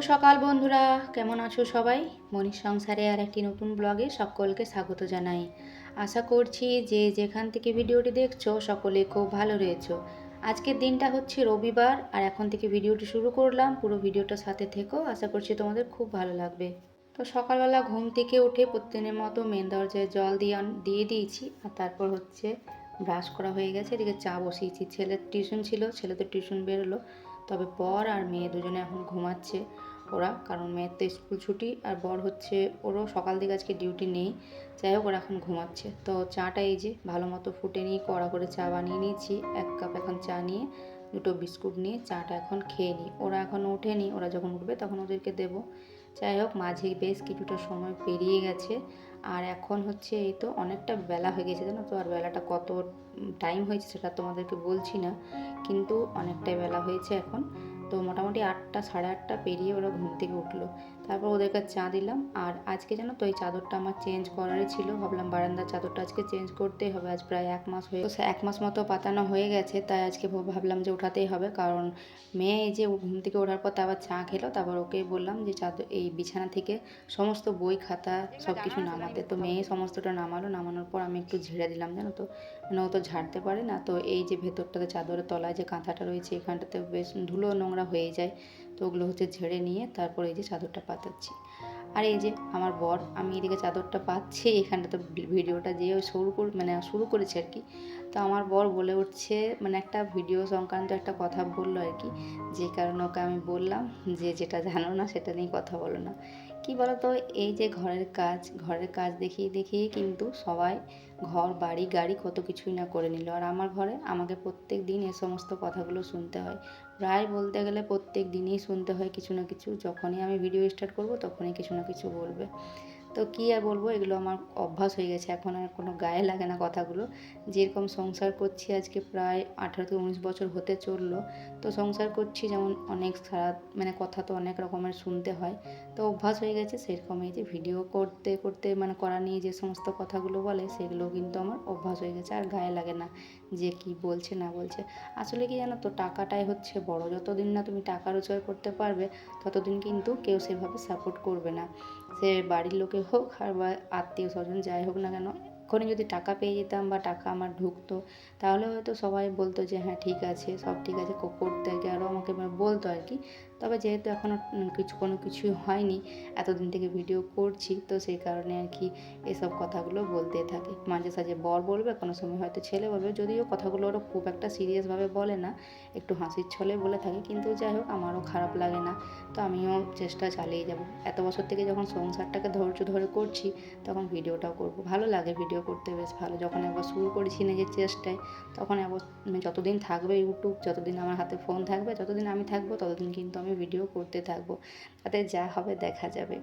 সকাল বন্ধুরা, কেমন আছো সবাই? মনীষ সংসারে আর একটি নতুন ব্লগে সকলকে স্বাগত জানাই। আশা করছি যে যেখান থেকে ভিডিওটি দেখছ সকলে খুব ভালো রয়েছো। আজকের দিনটা হচ্ছে রবিবার আর এখন থেকে ভিডিওটি শুরু করলাম। পুরো ভিডিওটা সাথে থেকো, আশা করছি তোমাদের খুব ভালো লাগবে। তো সকালবেলা ঘুম থেকে উঠে প্রতিদিনের মতো মেন দরজায় জল দিয়ে দিয়ে দিয়েছি আর তারপর হচ্ছে ব্রাশ করা হয়ে গেছে। এদিকে চা বসিয়েছি। ছেলের টিউশন ছিল, ছেলে তো টিউশন বেরোলো। তবে পর আর মেয়ে দুজনে এখন ঘুমাচ্ছে। ওরা, কারণ মেয়ের তো স্কুল ছুটি আর বর হচ্ছে, ওরও সকাল দিকে আজকে ডিউটি নেই। যাই হোক, ওরা এখন ঘুমাচ্ছে। তো চাটা এই যে, ভালো মতো ফুটে নিয়ে কড়া করে চা বানিয়ে নিয়েছি। এক কাপ এখন চা নিয়ে, দুটো বিস্কুট নিয়ে চাটা এখন খেয়ে নিই। ওরা এখন ওঠেনি, ওরা যখন উঠবে তখন ওদেরকে দেবো। যাই হোক, মাঝে বেশ কিছুটা সময় পেরিয়ে গেছে। আর এখন হচ্ছে এই তো অনেকটা বেলা হয়ে গেছে, জানো তো? আর বেলাটা কত টাইম হয়েছে সেটা তোমাদেরকে বলছি না। কিন্তু অনেকটাই বেলা হয়েছে এখন। তো মোটামুটি আটটা, সাড়ে আটটা পেরিয়ে ওরা ঘুম থেকে উঠল। তারপর ওদেরকে চা দিলাম। আর আজকে জানো তো এই চাদরটা আমার চেঞ্জ করারই ছিল। ভাবলাম বারান্দার চাদরটা আজকে চেঞ্জ করতেই হবে। আজ প্রায় এক মাস হয়ে এক মাস মতো পাতানো হয়ে গেছে। তাই আজকে ভাব- ভাবলাম যে উঠাতেই হবে। কারণ মেয়ে এই যে ঘুম থেকে ওঠার পর তারপর চা খেলো। তারপর ওকে বললাম যে চাদর, এই বিছানা থেকে সমস্ত বই, খাতা সব কিছু নামাতে। তো মেয়ে সমস্তটা নামালো। নামানোর পর আমি একটু ঝেড়ে দিলাম, জানো তো। মানে ঝাড়তে পারে না। তো এই যে ভেতরটাতে চাদরের তলায় যে কাঁথাটা রয়েছে, এখানটাতে বেশ ধুলো নোংরা হয়ে যায়। তো ওগুলো হচ্ছে ঝেড়ে নিয়ে তারপর এই যে চাদরটা পাতাচ্ছি। আর এই যে আমার বর, আমি এদিকে চাদরটা পাচ্ছি, এখানটাতে ভিডিওটা যে শুরু কর মানে শুরু করেছে আর কি। তো আমার বর বলে উঠছে মানে একটা ভিডিও সংক্রান্ত একটা কথা বলল আর কি। যে কারণে ওকে আমি বললাম যে যেটা জানো না, সেটা নিয়ে কথা বলো না। কি বলতো? এই যে ঘরের কাজ ঘরের কাজ দেখিয়ে দেখিয়ে কিন্তু সবাই ঘর, বাড়ি, গাড়ি কত কিছুই না করে নিল। আর আমার ঘরে আমাকে প্রত্যেক দিন এ সমস্ত কথাগুলো শুনতে হয়। প্রায় বলতে গেলে প্রত্যেক দিনই শুনতে হয় কিছু না কিছু। যখনই আমি ভিডিও স্টার্ট করব তখনই কিছু না কিছু বলবে। তো কী আর বলব, এগুলো আমার অভ্যাস হয়ে গেছে। এখন আর কোনো গায়ে লাগে না কথাগুলো। যেরকম সংসার করছি আজকে প্রায় আঠারো থেকে উনিশ বছর হতে চলল। তো সংসার করছি যেমন অনেক সারা মানে কথা তো অনেক রকমের শুনতে হয়। তো অভ্যাস হয়ে গেছে সেরকম এই যে ভিডিও করতে করতে মানে করা নিয়ে যে সমস্ত কথাগুলো বলে, সেগুলো কিন্তু আমার অভ্যাস হয়ে গেছে। আর গায়ে লাগে না যে কি বলছে, না বলছে। আসলে কি জানো তো, টাকাটাই হচ্ছে বড়। যতদিন না তুমি টাকা রোজগার করতে পারবে, ততদিন কিন্তু কেউ সেভাবে সাপোর্ট করবে না। সে বাড়ির লোকে হোক আর বা আত্মীয় স্বজন যাই হোক না কেন এখনই যদি টাকা পেয়ে যেতাম বা টাকা আমার ঢুকতো, তাহলে হয়তো সবাই বলতো যে হ্যাঁ ঠিক আছে, সব ঠিক আছে করতে আর কি আরও আমাকে বলতো আর কি। তবে যেহেতু এখনও কিছু, কোনো কিছুই হয়নি, এতদিন থেকে ভিডিও করছি, তো সেই কারণে আর কি এসব কথাগুলো বলতে থাকে। মাঝে সাঝে বর বলবে, কোনো সময় হয়তো ছেলে বলবে, যদিও কথাগুলো ওরা খুব একটা সিরিয়াসভাবে বলে না, একটু হাসির ছলে বলে থাকে, কিন্তু যাই হোক, আমারও খারাপ লাগে না, তো আমিও চেষ্টা চালিয়ে যাব। এত বছর থেকে যখন সংসারটাকে ধৈর্য ধরে করছি, তখন ভিডিওটাও করব। ভালো লাগে ভিডিও করতে, বেশ ভালো। যখন একবার শুরু করেছি নিজের চেষ্টায়, তখন যতদিন থাকবে ইউটিউব যতদিন আমার হাতে ফোন থাকবে, যতদিন আমি থাকব, ততদিন কিন্তু আমি ভিডিও করতে থাকব। তাতে যা হবে দেখা যাবে।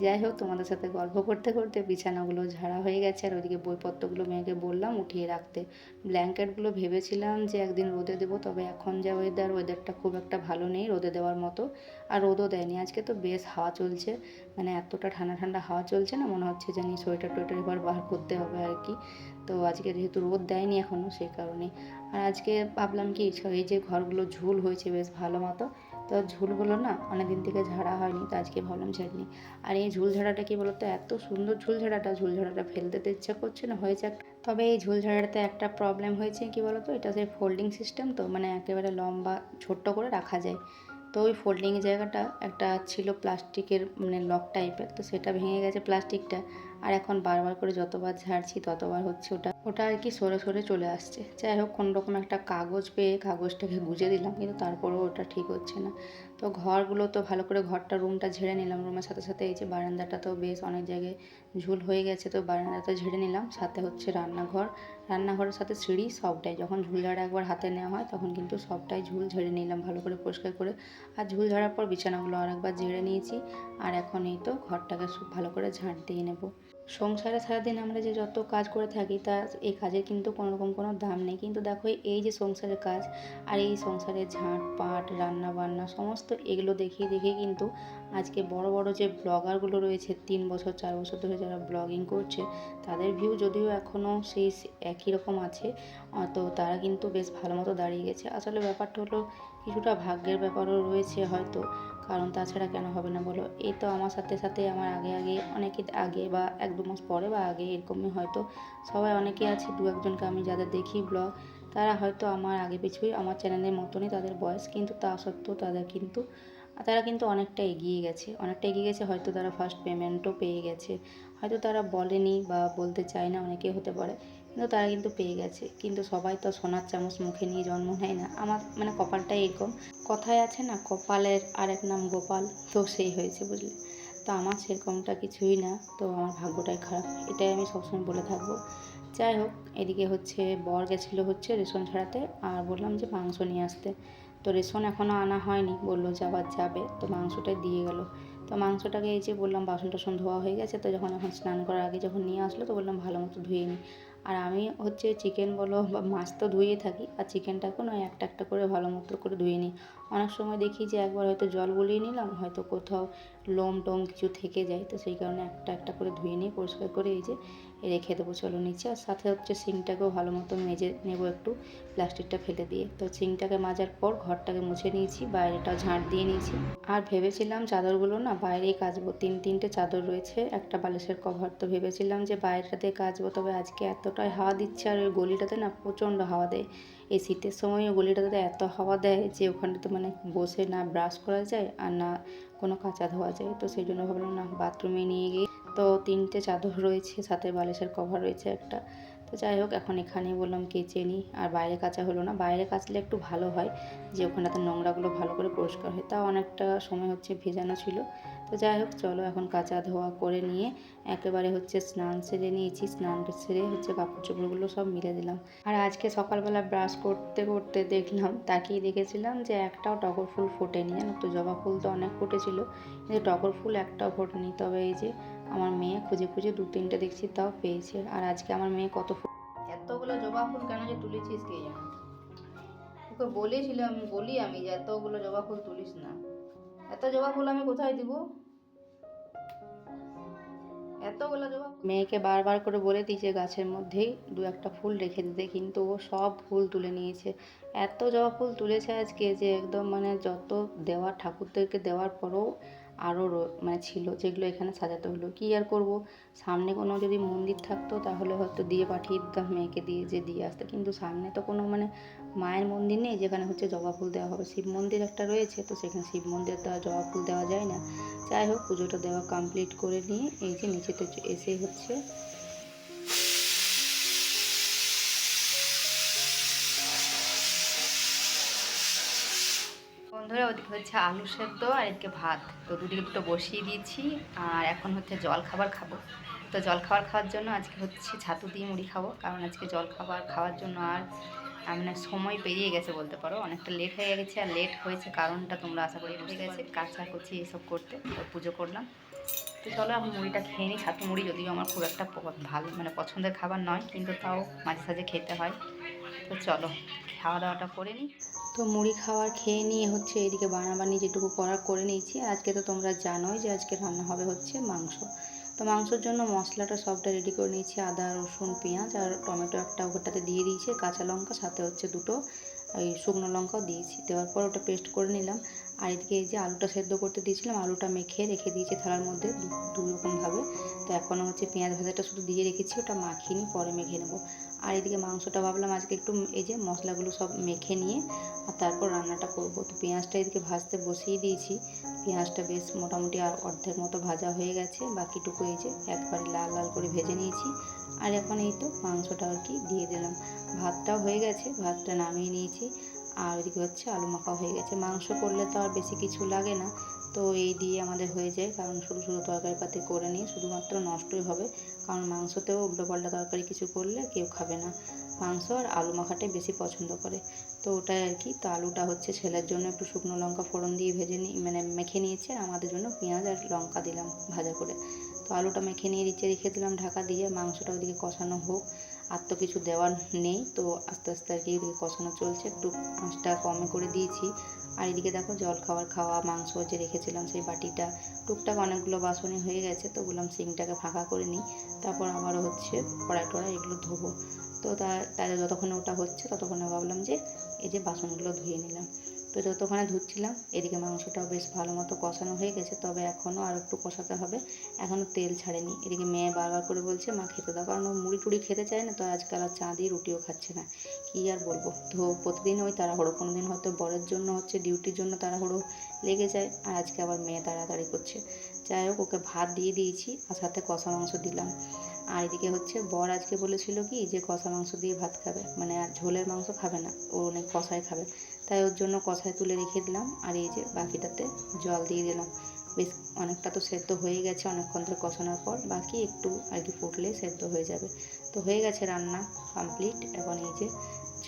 যাই হোক, তোমাদের সাথে গল্প করতে করতে বিছানাগুলো ঝাড়া হয়ে গেছে আর ওইদিকে বইপত্রগুলো মেয়েকে বললাম উঠিয়ে রাখতে। ব্ল্যাঙ্কেটগুলো ভেবেছিলাম যে একদিন রোদে দেবো, তবে এখন যা ওয়েদার ওয়েদারটা খুব একটা ভালো নেই রোদে দেওয়ার মতো। আর রোদও দেয়নি। আজকে তো বেশ হাওয়া চলছে। মানে এতটা ঠান্ডা ঠান্ডা হাওয়া চলছে না, মনে হচ্ছে জানি সোয়েটার টোয়েটার এবার বার করতে হবে আর কি। তো আজকে যেহেতু রোদ দেয়নি এখনও সেই কারণে। আর আজকে ভাবলাম কি, এই যে ঘরগুলো ঝুল হয়েছে বেশ ভালো মতো। তো ঝুলগুলো না অনেকদিন থেকে ঝাড়া হয়নি, তো আজকে ভাবলাম ঝেড়ে নিই। আর এই ঝুল ঝাড়াটা কি বলতো, এত সুন্দর ঝুল ঝাড়াটা ঝাড়াটা ফেলতে তো ইচ্ছা করছে না, হয়েছে তবে এই ঝুল ঝাড়াটাতে একটা প্রবলেম হয়েছে কি বলতো, এটা সেই ফোল্ডিং সিস্টেম তো মানে একেবারে লম্বা, ছোট্ট করে রাখা যায়। তো ওই ফোল্ডিং জায়গাটা একটা ছিল প্লাস্টিকের মানে লক টাইপের তো সেটা ভেঙে গেছে প্লাস্টিকটা। আর এখন বারবার করে যতবার ঝাড়ছি ততবার হচ্ছে ওটা ওটা আর কি সরে সরে চলে আসছে। যাই হোক, কোনো রকম একটা কাগজ পেয়ে কাগজটাকে গুজে দিলাম, কিন্তু তারপরেও ওটা ঠিক হচ্ছে না। তো ঘরগুলো তো ভালো করে ঘরটা রুমটা ঝেড়ে নিলাম। রুমের সাথে সাথে এই যে বারান্দাটা তো বেশ অনেক জায়গায় ঝুল হয়ে গেছে, তো বারান্দাটা ঝেড়ে নিলাম। সাথে হচ্ছে রান্নাঘর। রান্নাঘরের সাথে সিঁড়ি সবটাই, যখন ঝুল ঝাড়া একবার হাতে নেওয়া হয়, তখন কিন্তু সবটাই ঝুল ঝেড়ে নিলাম ভালো করে পরিষ্কার করে। আর ঝুল ঝাড়ার পর বিছানাগুলো আরেকবার ঝেড়ে নিয়েছি। আর এখন এই তো ঘরটাকে ভালো করে ঝাঁট দিয়ে নেব। সংসারে সারাদিন আমরা যে যত কাজ করে থাকি, তা এই কাজের কিন্তু কোনোরকম কোনো দাম নেই। কিন্তু দেখো, এই যে সংসারের কাজ আর এই সংসারের ঝাঁট, পাট রান্না বান্না সমস্ত এগুলো দেখিয়ে দেখিয়ে কিন্তু আজকে বড় বড় যে ব্লগারগুলো রয়েছে, তিন বছর, চার বছর ধরে যারা ব্লগিং করছে, তাদের ভিউ যদিও এখনও সেই একই রকম আছে তো তারা কিন্তু বেশ ভালো মতো দাঁড়িয়ে গেছে। আসলে ব্যাপারটা হলো কিছুটা ভাগ্যের ব্যাপারও রয়েছে হয়তো, কারণ তাছাড়া কেন হবে না বলো? এই তো আমার সাথে সাথে আমার আগে আগে অনেকে আগে বা এক দু মাস পরে বা আগে এরকমই হয়তো, সবাই অনেকে আছে, দু একজনকে আমি যাদের দেখি ব্লগ তারা হয়তো আমার আগে পিছুই, আমার চ্যানেলের মতনই তাদের বয়স, কিন্তু তা সত্ত্বেও তাদের কিন্তু তারা কিন্তু অনেকটা এগিয়ে গেছে। অনেকটা এগিয়ে গেছে, হয়তো তারা ফার্স্ট পেমেন্টও পেয়ে গেছে। হয়তো তারা বলেনি বা বলতে চায় না, অনেকে হতে পারে। কিন্তু তারা কিন্তু পেয়ে গেছে। কিন্তু সবাই তো সোনার চামচ মুখে নিয়ে জন্ম নেয় না। আমার মানে কপালটাই এরকম। কথায় আছে না, কপালের আরেক নাম গোপাল। তো সেই হয়েছে বুঝলে? তো আমার সেরকমটা কিছুই না। তো আমার ভাগ্যটাই খারাপ। এটাই আমি সবসময় বলে থাকব। যাই হোক, এদিকে হচ্ছে বর গেছিল হচ্ছে রেশন ছাড়াতে। আর বললাম যে মাংস নিয়ে আসতে। তো রেশন এখনও আনা হয়নি। বলল যে আবার যাবে। তো মাংসটাই দিয়ে গেলো। তো মাংসটাকে এই যে বললাম বাসন টাসন ধোয়া হয়ে গেছে। তো যখন এখন স্নান করার আগে যখন নিয়ে আসলো, তো বললাম, ভালো মতো ধুয়ে নিই আর আমি হচ্ছে চিকেন বলো বা মাছ তো ধুয়ে থাকি, আর চিকেনটাকেও নয়, একটা একটা করে ভালো মতো করে ধুয়ে নিই অনেক সময় দেখি যে একবার হয়তো জল গলিয়ে নিলাম, হয়তো কোথাও লোম টোম কিছু থেকে যায়, তো সেই কারণে একটা একটা করে ধুয়ে নিয়ে পরিষ্কার করে এই যে রেখে দেবো চলো নিচে। আর সাথে হচ্ছে সিংটাকেও ভালো মতো মেজে নেব একটু প্লাস্টিকটা ফেলে দিয়ে। তো সিংটাকে মাজার পর ঘরটাকে মুছে নিয়েছি, বাইরেটাও ঝাঁট দিয়ে নিয়েছি। আর ভেবেছিলাম চাদরগুলো না বাইরেই কাচবো, তিন, তিনটে চাদর রয়েছে, একটা বালিশের কভার। তো ভেবেছিলাম যে বাইরেটাতে কাচবো, তবে আজকে এতটাই হাওয়া দিচ্ছে আর ওই গলিটাতে না প্রচণ্ড হাওয়া দেয়। এই শীতের সময় গলিটাতে এত হাওয়া দেয় যে ওখানটাতে মানে বসে না ব্রাশ করা যায় আর না কোনো কাঁচা ধোয়া যায়। তো সেই জন্য ভাবলাম না বাথরুমে নিয়ে গিয়ে তো তিনটে চাদর রয়েছে সাথে বালিশের কভার রয়েছে একটা। তো যাই হোক, এখন এখানেই বললাম কেচে নিই আর বাইরে কাচা হলো না। বাইরে কাচলে একটু ভালো হয় যে ওখানটাতে নোংরাগুলো ভালো করে পরিষ্কার হয়। তাও অনেকটা সময় হচ্ছে ভেজানো ছিল। তো যাই হোক, চলো এখন কাঁচা ধোয়া করে নিয়ে একেবারে হচ্ছে স্নান সেরে নিয়েছি। স্নান সেরে হচ্ছে কাপড় চোপড়গুলো সব মিলে দিলাম। আর আজকে সকালবেলা ব্রাশ করতে করতে দেখলাম, তাকিয়ে দেখেছিলাম যে একটাও টগর ফুল ফোটেনি। জানো তো, জবা ফুল তো অনেক ফুটেছিল। কিন্তু টগর ফুল একটাও ফোটেনি। তবে এই যে আমার মেয়ে খুঁজে খুঁজে দু তিনটে দেখছি, তাও পেয়েছে। আর আজকে আমার মেয়ে কত ফুল এতগুলো জবা ফুল কেন যে তুলেছিস কে জানে? তোকে বলেছিলাম, বলি আমি যে এতগুলো জবা ফুল তুলিস না। এত জবা ফুল আমি কোথায় দিব? এতগুলো জবা মেয়েকে বারবার করে বলে দিয়েছে গাছের মধ্যেই দু একটা ফুল রেখে দিতে, কিন্তু ও সব ফুল তুলে নিয়েছে। এত জবা ফুল তুলেছে আজকে যে একদম মানে যত দেওয়া ঠাকুরদেরকে দেওয়ার পরেও আরও মানে ছিল যেগুলো এখানে সাজাতে হলো। কী আর করব? সামনে কোনো যদি মন্দির থাকতো তাহলে হয়তো দিয়ে পাঠিয়ে দিতাম, মেয়েকে দিয়ে যে দিয়ে আসতে। কিন্তু সামনে তো কোনো মানে মায়ের মন্দির নেই, যেখানে হচ্ছে জবা ফুল দেওয়া হবে। শিব মন্দির একটা রয়েছে, তো সেখানে শিব মন্দির তো আর জবা ফুল দেওয়া যায় না। যাই হোক, পুজোটা দেওয়া কমপ্লিট করে নিয়ে এই যে নিচেতে এসে হচ্ছে ওদিকে হচ্ছে আলু সেদ্ধ আর এদিকে ভাত। তো দুদিকে দুটো বসিয়ে দিয়েছি আর এখন হচ্ছে জল খাবার খাব। তো জল খাবার খাওয়ার জন্য আজকে হচ্ছে ছাতু দিয়ে মুড়ি খাব। কারণ আজকে জল খাবার খাওয়ার জন্য আর মানে সময় পেরিয়ে গেছে বলতে পারো। অনেকটা লেট হয়ে গেছে আর লেট হয়েছে কারণটা তোমরা আশা করি বুঝে গেছে কাঁচা কুচি এসব করতে, তো পুজো করলাম। তো চলো এখন মুড়িটা খেয়ে নিই। ছাতু মুড়ি যদিও আমার খুব একটা ভালো মানে পছন্দের খাবার নয়, কিন্তু তাও মাঝে সাঝে খেতে হয়। তো চলো, খাওয়া দাওয়াটা করে নিই। তো মুড়ি খাওয়ার খেয়ে নিয়ে হচ্ছে এদিকে বানাবানি যেটুকু করার করে নিয়েছি। আজকে তো তোমরা জানোই যে আজকে রান্না হবে হচ্ছে মাংস। তো মাংসের জন্য মশলাটা সবটা রেডি করে নিয়েছি, আদা, রসুন, পেঁয়াজ আর টমেটো একটা ওটাতে দিয়ে দিয়েছি, কাঁচা লঙ্কা, সাথে হচ্ছে দুটো এই শুকনো লঙ্কাও দিয়েছি। দেওয়ার পর ওটা পেস্ট করে নিলাম। আর এদিকে এই যে আলুটা সেদ্ধ করতে দিয়েছিলাম, আলুটা মেখে রেখে দিয়েছি থালার মধ্যে দু রকমভাবে তো এখনও হচ্ছে পেঁয়াজ ভাজাটা শুধু দিয়ে রেখেছি, ওটা মাখিয়ে নিই পরে মেখে নেব। আর এদিকে মাংসটা ভাবলাম আজকে একটু এই যে মশলাগুলো সব মেখে নিয়ে আর তারপর রান্নাটা করব। তো পেঁয়াজটা এদিকে ভাজতে বসিয়ে দিয়েছি। পেঁয়াজটা বেশ মোটামুটি আর অর্ধেক মতো ভাজা হয়ে গেছে। বাকিটুকু এই যে একবারে লাল লাল করে ভেজে নিয়েছি। আর এখন এই তো মাংসটা আর কি দিয়ে দিলাম। ভাতটাও হয়ে গেছে, ভাতটা নামিয়ে নিয়েছি। আর ওইদিকে হচ্ছে আলু মাখা হয়ে গেছে। মাংস করলে তো আর বেশি কিছু লাগে না। তো এই দিয়ে আমাদের হয়ে যায়। কারণ শুধু শুধু তরকারি পাতি করে নিই শুধুমাত্র নষ্টই হবে। কারণ মাংসতেও উল্টোপাল্টা তরকারি কিছু করলে কেউ খাবে না। মাংস আর আলু মাখাটাই বেশি পছন্দ করে। তো ওটাই আর কি। তো আলুটা হচ্ছে ছেলের জন্য একটু শুকনো লঙ্কা ফোড়ন দিয়ে ভেজে নিই মানে মেখে নিয়েছে আর আমাদের জন্য পেঁয়াজ আর লঙ্কা দিলাম ভাজা করে। তো আলুটা মেখে নিয়ে নিচে রেখে দিলাম ঢাকা দিয়ে। মাংসটা ওদিকে কষানো হোক। আর তো কিছু দেওয়ার নেই। তো আস্তে আস্তে আর কি এদিকে কষানো চলছে। একটু আঁচটা কমে করে দিয়েছি। আর এদিকে দেখো জল খাবার খাওয়া, মাংস যে রেখেছিলাম সেই বাটিটা। টুকটাক অনেকগুলো বাসনই হয়ে গেছে। তো বললাম সিংটাকে ফাঁকা করে নিই। তারপর আবার হচ্ছে কড়াই টড়াই এগুলো ধোবো। তো তা তাই যতক্ষণে ওটা হচ্ছে ততক্ষণে ভাবলাম যে এই যে বাসনগুলো ধুয়ে নিলাম। তো যতক্ষণে ধুচ্ছিলাম, এদিকে মাংসটাও বেশ ভালো মতো কষানো হয়ে গেছে, তবে এখনও আর একটু কষাতে হবে। এখনও তেল ছাড়েনি। এদিকে মেয়ে বারবার করে বলছে, মা, খেতে দাও। কারণ ও মুড়ি টুড়ি খেতে চায় না, তো আজকাল আর চা দিয়ে রুটিও খাচ্ছে না। কী আর বলব? তো প্রতিদিন ওই তাড়াহুড়ো। কোনো দিন হয়তো বরের জন্য হচ্ছে ডিউটির জন্য তাড়াহুড়ো লেগে যায়, আর আজকে আবার মেয়ে তাড়াতাড়ি করছে। যাই হোক, ওকে ভাত দিয়ে দিয়েছি, আর সাথে কষা মাংস দিলাম। আর এদিকে হচ্ছে বর আজকে বলেছিল কি, যে কষা মাংস দিয়ে ভাত খাবে মানে আর ঝোলের মাংস খাবে না, ও অনেক কষাই খাবে। তাই ওর জন্য কষায় তুলে রেখে দিলাম, আর এই যে বাকিটাতে জল দিয়ে দিলাম। বেশ, অনেকটা তো সেদ্ধ হয়ে গেছে, অনেকক্ষণ ধরে কষানোর পর, বাকি একটু আর কি ফুটলে সেদ্ধ হয়ে যাবে। তো হয়ে গেছে রান্না কমপ্লিট এখন এই যে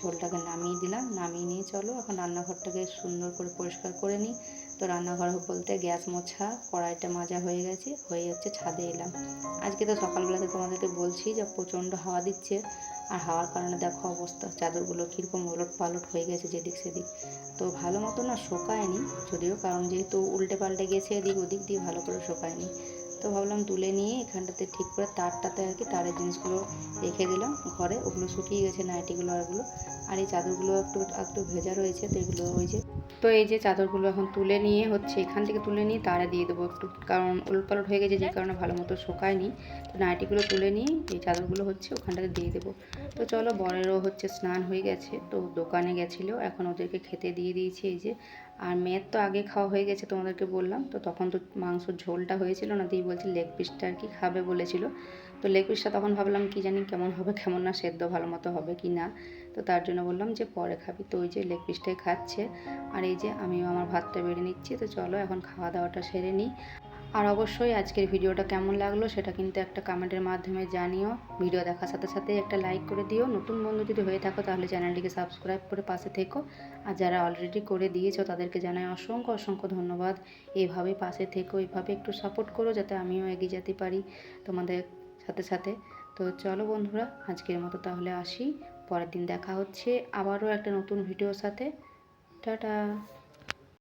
ঝোলটাকে নামিয়ে দিলাম। নামিয়ে নিয়ে চলো, এখন রান্নাঘরটাকে সুন্দর করে পরিষ্কার করে নিই। তো রান্নাঘর বলতে গ্যাস মোছা, কড়াইটা মাজা হয়ে গেছে, হয়ে যাচ্ছে ছাদে এলাম। আজকে তো সকালবেলাতে তোমাদেরকে বলছি যে প্রচণ্ড হাওয়া দিচ্ছে। আর হাওয়ার কারণে দেখো অবস্থা, চাদরগুলো কীরকম ওলট পালট হয়ে গেছে যেদিক সেদিক। তো ভালো মতো না শোকায়নি, যদিও কারণ যেহেতু উল্টে পাল্টে গেছে, এদিক ওদিক দিয়ে ভালো করে শোকায়নি। তো ভাবলাম তুলে নিয়ে এখানটাতে ঠিক করে তারটাতে আর কি তারের জিনিসগুলো রেখে দিলাম ঘরে। ওগুলো শুকিয়ে গেছে নাইটিগুলো আরগুলো আর এই চাদরগুলো একটু একটু ভেজা রয়েছে তো এগুলো ওই যে তো এই যে চাদরগুলো এখন তুলে নিয়ে হচ্ছে এখান থেকে তুলে নিয়ে তারে দিয়ে দেবো একটু। কারণ উলটপালট হয়ে গেছে যে কারণে ভালো মতো শোকায়নি। তো নাইটিগুলো তুলে নিয়ে এই চাদরগুলো হচ্ছে ওখানটাতে দিয়ে দেবো। তো চলো বরেরও হচ্ছে স্নান হয়ে গেছে। তো দোকানে গেছিল। এখন ওদেরকে খেতে দিয়ে দিয়েছি এই যে। আর মেয়ের তো আগে খাওয়া হয়ে গেছে তোমাদেরকে বললাম, তো তখন তো মাংসর ঝোলটা হয়েছিল না, দিয়ে বলছি লেগ পিসটা আর কি খাবে বলেছিল। তো লেগ পিসটা তখন ভাবলাম কি জানি কেমন হবে, কেমন না সেদ্ধ ভালো মতো হবে কি না। তো তার জন্য বললাম যে পরে খাবি। তো ওই যে লেগ পিসটাই খাচ্ছে। আর এই যে আমিও আমার ভাতটা বেড়ে নিচ্ছি, তো চলো এখন খাওয়া দাওয়াটা সেরে নিই। আর অবশ্যই আজকের ভিডিওটা কেমন লাগল সেটা কিন্তু একটা কমেন্টের মাধ্যমে জানিও। ভিডিও দেখার সাথে সাথে একটা লাইক করে দিও। নতুন বন্ধু যদি হয়ে থাকো তাহলে চ্যানেলটিকে সাবস্ক্রাইব করে পাশে থেকো। আর যারা অলরেডি করে দিয়েছ তাদেরকে জানাই অসংখ্য অসংখ্য ধন্যবাদ। এইভাবে পাশে থেকো, এভাবে একটু সাপোর্ট করো যাতে আমিও এগিয়ে যেতে পারি তোমাদের সাথে সাথে। তো চলো বন্ধুরা, আজকের মতো তাহলে আসি। পরের দিন দেখা হচ্ছে আবারও একটা নতুন ভিডিওর সাথে। টাটা!